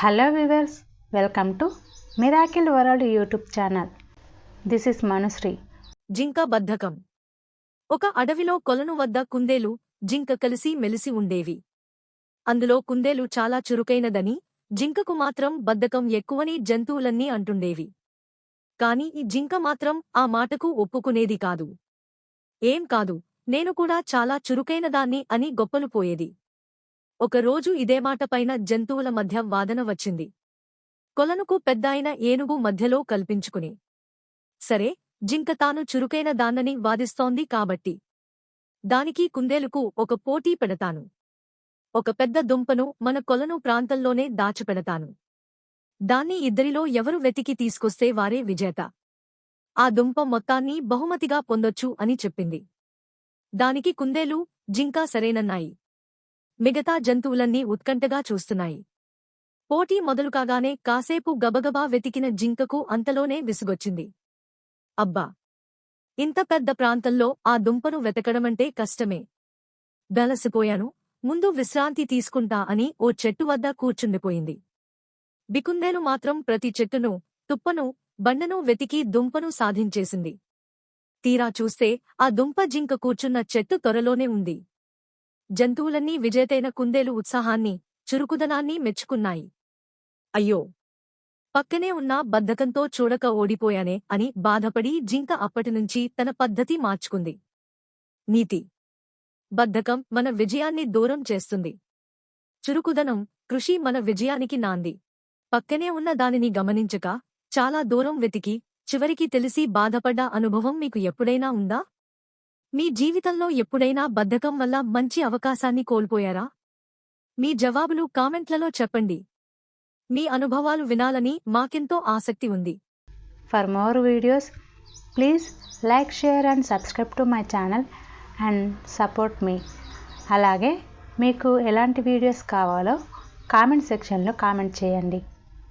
Hello viewers welcome to miracle world YouTube channel this is Manushri జింక బద్ధకం. ఒక అడవిలో కొలను వద్ద కుందేలు జింక కలిసి మెలిసి ఉండేవి. అందులో కుందేలు చాలా చురుకైనదని జింకకు మాత్రం బద్ధకం ఎక్కువని జంతువులన్నీ అంటుండేవి. కాని ఈ జింక మాత్రం ఆ మాటకు ఒప్పుకునేది కాదు. ఏం కాదు నేను కూడా చాలా చురుకైనదాన్ని అని గొప్పలు పోయేది. ఒకరోజు ఇదే మాటపైన జంతువుల మధ్య వాదన వచ్చింది. కొలనుకు పెద్దాయన ఏనుగు మధ్యలో కల్పించుకుని సరే జింక తాను చురుకైన దాన్నని వాదిస్తోంది కాబట్టి దానికి కుందేలుకు ఒక పోటీ పెడతాను. ఒక పెద్ద దుంపను మన కొలను ప్రాంతంలోనే దాచిపెడతాను. దాన్ని ఇద్దరిలో ఎవరు వెతికి తీసుకొస్తే వారే విజేత. ఆ దుంప మొత్తాన్ని బహుమతిగా పొందొచ్చు అని చెప్పింది. దానికి కుందేలు జింకా సరేనన్నాయి. మిగతా జంతువులన్నీ ఉత్కంఠగా చూస్తున్నాయి. పోటీ మొదలు కాగానే కాసేపు గబగబా వెతికిన జింకకు అంతలోనే విసుగొచ్చింది. అబ్బా! ఇంత పెద్ద ప్రాంతంలో ఆ దుంపను వెతకడమంటే కష్టమే. బలసిపోయాను. ముందు విశ్రాంతి తీసుకుంటా అని ఓ చెట్టు వద్ద కూర్చుండిపోయింది. బికుందేలు మాత్రం ప్రతి చెట్టును తుప్పను బండను వెతికి దుంపను సాధించేసింది. తీరా చూస్తే ఆ దుంప జింక కూర్చున్న చెట్టు త్వరలోనే ఉంది. జంతువులన్నీ విజేతైన కుందేలు ఉత్సాహాన్ని చురుకుదనాన్ని మెచ్చుకున్నాయి. అయ్యో! పక్కనే ఉన్న బద్ధకంతో చూడక ఓడిపోయానే అని బాధపడి జింక అప్పటినుంచి తన పద్ధతి మార్చుకుంది. నీతి. బద్ధకం మన విజయాన్ని దూరం చేస్తుంది. చురుకుదనం కృషి మన విజయానికి నాంది. పక్కనే ఉన్న దానిని గమనించక చాలా దూరం వెతికి చివరికి తెలిసి బాధపడ్డ అనుభవం మీకు ఎప్పుడైనా ఉందా? మీ జీవితంలో ఎప్పుడైనా బద్ధకం వల్ల మంచి అవకాశాన్ని కోల్పోయారా? మీ జవాబులు కామెంట్లలో చెప్పండి. మీ అనుభవాలు వినాలని మాకెంతో ఆసక్తి ఉంది. For more videos please like share and subscribe to my channel and support మీ అలాగే మీకు ఎలాంటి వీడియోస్ కావాలో కామెంట్ సెక్షన్లో కామెంట్ చేయండి.